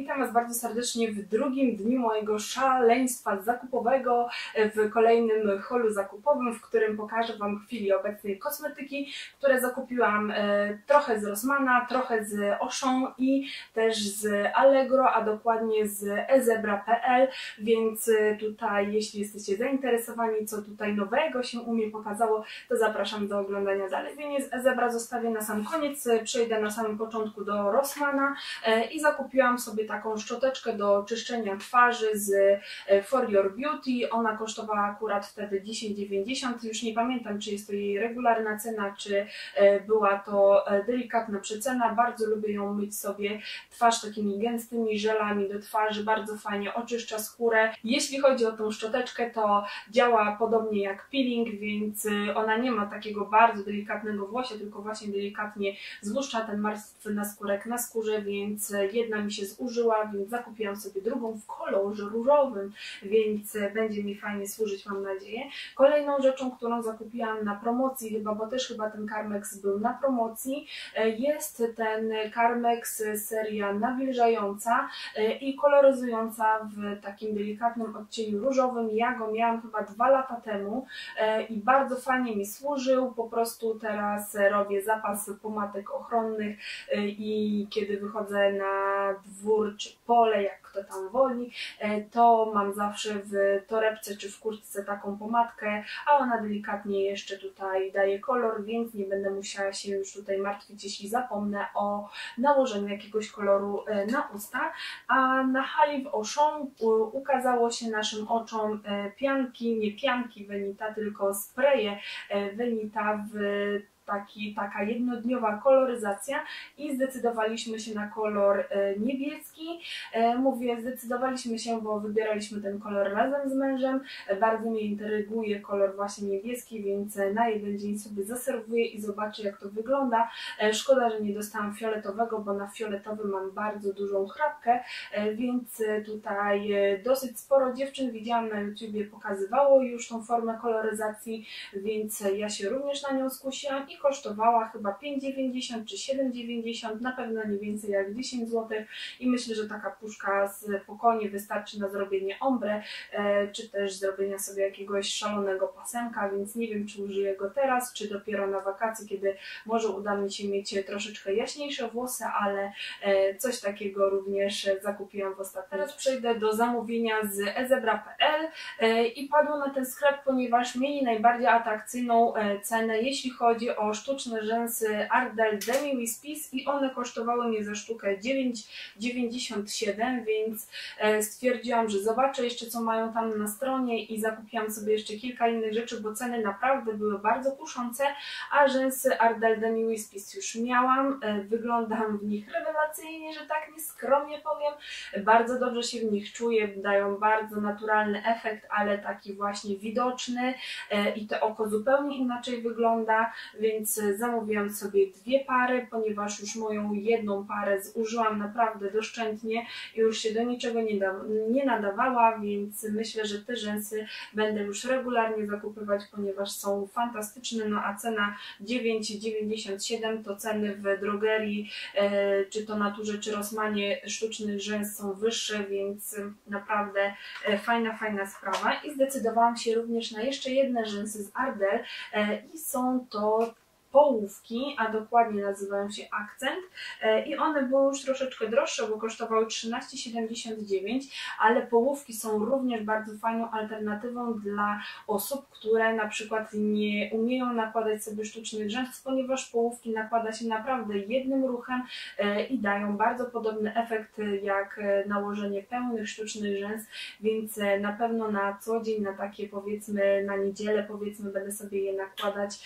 Witam Was bardzo serdecznie w drugim dniu mojego szaleństwa zakupowego w kolejnym holu zakupowym, w którym pokażę Wam w chwili obecnej kosmetyki, które zakupiłam e, trochę z Rossmana, trochę z Auchan i też z Allegro, a dokładnie z ezebra.pl, więc e, tutaj jeśli jesteście zainteresowani, co tutaj nowego się u mnie pokazało, to zapraszam do oglądania dalej. Więc Ezebra zostawię na sam koniec, przejdę na samym początku do Rossmana e, i zakupiłam sobie taką szczoteczkę do czyszczenia twarzy z e, For Your Beauty. Ona kosztowała akurat wtedy 10,90. Już nie pamiętam, czy jest to jej regularna cena, czy e, była to e, delikatna przecena. Bardzo lubię ją myć sobie twarz takimi gęstymi żelami do twarzy. Bardzo fajnie oczyszcza skórę. Jeśli chodzi o tą szczoteczkę, to działa podobnie jak peeling, więc ona nie ma takiego bardzo delikatnego włosia, tylko właśnie delikatnie złuszcza ten martwy naskórek na skórze, więc jedna mi się zużyła, więc zakupiłam sobie drugą w kolorze różowym, więc będzie mi fajnie służyć, mam nadzieję. Kolejną rzeczą, którą zakupiłam na promocji chyba, bo też chyba ten Carmex był na promocji, jest ten Carmex seria nawilżająca i koloryzująca w takim delikatnym odcieniu różowym. Ja go miałam chyba dwa lata temu i bardzo fajnie mi służył. Po prostu teraz robię zapas pomadek ochronnych i kiedy wychodzę na dwór czy pole, jak kto tam woli, e, to mam zawsze w torebce czy w kurtce taką pomadkę, a ona delikatnie jeszcze tutaj daje kolor, więc nie będę musiała się już tutaj martwić, jeśli zapomnę o nałożeniu jakiegoś koloru e, na usta. A na hali w Auchan ukazało się naszym oczom e, pianki, nie pianki Venita, tylko spreje Venita w taki, taka jednodniowa koloryzacja i zdecydowaliśmy się na kolor e, niebieski. E, mówię, zdecydowaliśmy się, bo wybieraliśmy ten kolor razem z mężem. E, bardzo mnie interyguje kolor właśnie niebieski, więc na jeden dzień sobie zaserwuję i zobaczę jak to wygląda. Szkoda, że nie dostałam fioletowego, bo na fioletowy mam bardzo dużą chrapkę, więc tutaj dosyć sporo dziewczyn widziałam na YouTubie pokazywało już tą formę koloryzacji, więc ja się również na nią skusiłam i kosztowała chyba 5,90 czy 7,90, na pewno nie więcej jak 10 zł i myślę, że taka puszka spokojnie wystarczy na zrobienie ombre, e, czy też zrobienia sobie jakiegoś szalonego pasemka, więc nie wiem, czy użyję go teraz, czy dopiero na wakacje, kiedy może uda mi się mieć troszeczkę jaśniejsze włosy, ale e, coś takiego również zakupiłam w ostatnim. Teraz przejdę do zamówienia z ezebra.pl e, i padło na ten sklep, ponieważ mieli najbardziej atrakcyjną cenę, jeśli chodzi o sztuczne rzęsy Ardell Demi Wispis i one kosztowały mnie za sztukę 9,97, więc e, stwierdziłam, że zobaczę jeszcze co mają tam na stronie i zakupiłam sobie jeszcze kilka innych rzeczy, bo ceny naprawdę były bardzo kuszące, a rzęsy Ardell Demi Wispis już miałam, e, wyglądam w nich rewelacyjnie, że tak nieskromnie powiem, bardzo dobrze się w nich czuję, dają bardzo naturalny efekt, ale taki właśnie widoczny e, i to oko zupełnie inaczej wygląda, więc więc zamówiłam sobie dwie pary, ponieważ już moją jedną parę zużyłam naprawdę doszczętnie i już się do niczego nie, da, nie nadawała, więc myślę, że te rzęsy będę już regularnie zakupywać, ponieważ są fantastyczne, no a cena 9,97 to ceny w drogerii, e, czy to Naturze, czy Rosmanie sztucznych rzęs są wyższe, więc naprawdę e, fajna, fajna sprawa. I zdecydowałam się również na jeszcze jedne rzęsy z Ardell e, i są to połówki, a dokładnie nazywają się Akcent e, i one były już troszeczkę droższe, bo kosztowały 13,79, ale połówki są również bardzo fajną alternatywą dla osób, które na przykład nie umieją nakładać sobie sztucznych rzęs, ponieważ połówki nakłada się naprawdę jednym ruchem e, i dają bardzo podobny efekt jak e, nałożenie pełnych sztucznych rzęs, więc na pewno na co dzień, na takie powiedzmy na niedzielę powiedzmy będę sobie je nakładać,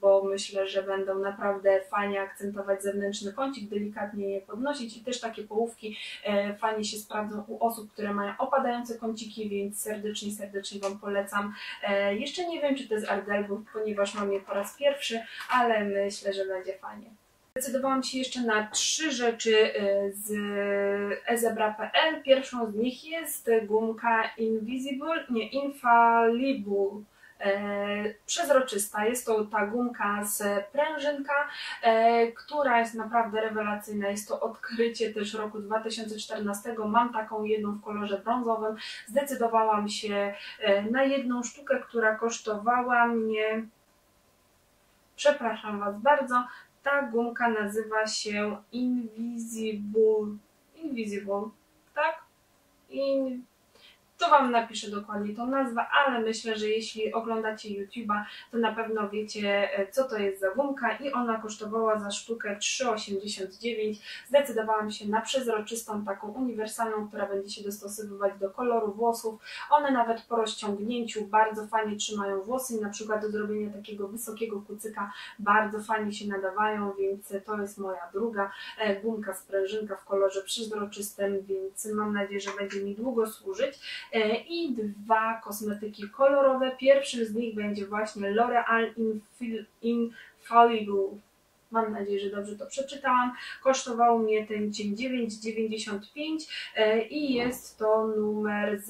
bo myślę, że będą naprawdę fajnie akcentować zewnętrzny kącik, delikatnie je podnosić i też takie połówki e, fajnie się sprawdzą u osób, które mają opadające kąciki, więc serdecznie, serdecznie Wam polecam. E, jeszcze nie wiem, czy to jest Ardelbów, ponieważ mam je po raz pierwszy, ale myślę, że będzie fajnie. Zdecydowałam się jeszcze na trzy rzeczy e, z ezebra.pl. Pierwszą z nich jest gumka Invisible, nie, Infallible przezroczysta. Jest to ta gumka z prężynka, e, która jest naprawdę rewelacyjna. Jest to odkrycie też roku 2014. Mam taką jedną w kolorze brązowym. Zdecydowałam się e, na jedną sztukę, która kosztowała mnie Przepraszam Was bardzo. Ta gumka nazywa się Invisible. Invisible, tak? In to Wam napiszę dokładnie tą nazwę, ale myślę, że jeśli oglądacie YouTube'a, to na pewno wiecie, e, co to jest za gumka i ona kosztowała za sztukę 3,89. Zdecydowałam się na przezroczystą, taką uniwersalną, która będzie się dostosowywać do koloru włosów. One nawet po rozciągnięciu bardzo fajnie trzymają włosy i na przykład do zrobienia takiego wysokiego kucyka bardzo fajnie się nadawają, więc to jest moja druga e, gumka sprężynka w kolorze przezroczystym, więc mam nadzieję, że będzie mi długo służyć. E, i dwa kosmetyki kolorowe. Pierwszym z nich będzie właśnie L'Oreal Infallible. Mam nadzieję, że dobrze to przeczytałam. Kosztował mnie ten dzień 9,95 e, i jest to numer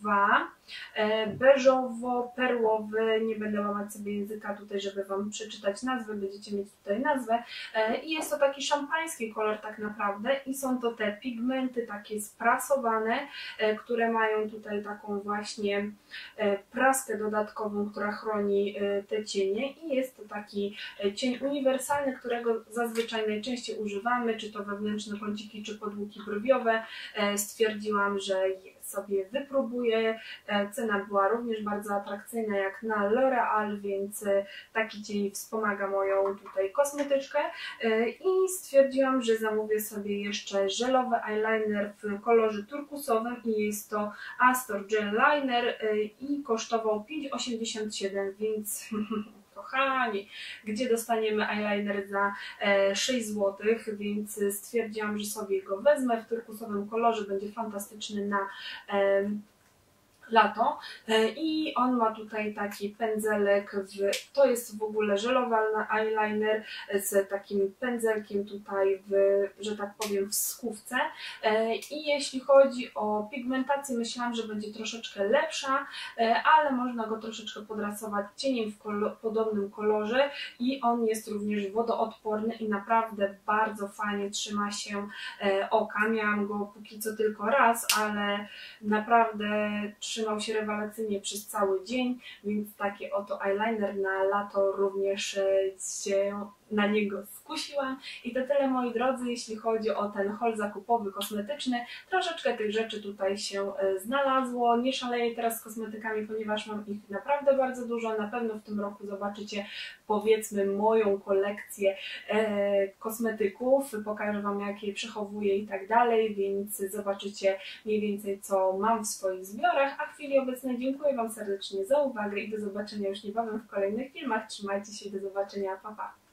002. E, beżowo-perłowy, nie będę łamać sobie języka tutaj, żeby Wam przeczytać nazwę, będziecie mieć tutaj nazwę e, i jest to taki szampański kolor tak naprawdę i są to te pigmenty takie sprasowane, e, które mają tutaj taką właśnie praskę dodatkową, która chroni te cienie i jest to taki cień uniwersalny, którego zazwyczaj najczęściej używamy, czy to wewnętrzne kąciki, czy podłuki brwiowe. Stwierdziłam, że sobie wypróbuję. E, cena była również bardzo atrakcyjna jak na L'Oreal, więc e, taki dzień wspomaga moją tutaj kosmetyczkę e, i stwierdziłam, że zamówię sobie jeszcze żelowy eyeliner w kolorze turkusowym i jest to Astor Gel Liner i kosztował 5,87, więc kochani, gdzie dostaniemy eyeliner za 6 e, zł, więc stwierdziłam, że sobie go wezmę. W turkusowym kolorze, będzie fantastyczny na lato. E, i on ma tutaj taki pędzelek, w, to jest w ogóle żelowy eyeliner z takim pędzelkiem tutaj w, że tak powiem w skówce. E, i jeśli chodzi o pigmentację myślałam, że będzie troszeczkę lepsza, e, ale można go troszeczkę podrasować cieniem w podobnym kolorze. I on jest również wodoodporny i naprawdę bardzo fajnie trzyma się oka, miałam go póki co tylko raz, ale naprawdę trzymał się rewelacyjnie przez cały dzień, więc taki oto eyeliner na lato również e, się na niego skusiłam. I to tyle moi drodzy, jeśli chodzi o ten haul zakupowy kosmetyczny. Troszeczkę tych rzeczy tutaj się e, znalazło. Nie szaleję teraz z kosmetykami, ponieważ mam ich naprawdę bardzo dużo. Na pewno w tym roku zobaczycie powiedzmy moją kolekcję e, kosmetyków. Pokażę Wam jakie przechowuję i tak dalej, więc zobaczycie mniej więcej co mam w swoich zbiorach. A w chwili obecnej dziękuję Wam serdecznie za uwagę i do zobaczenia już niebawem w kolejnych filmach. Trzymajcie się, do zobaczenia, pa pa!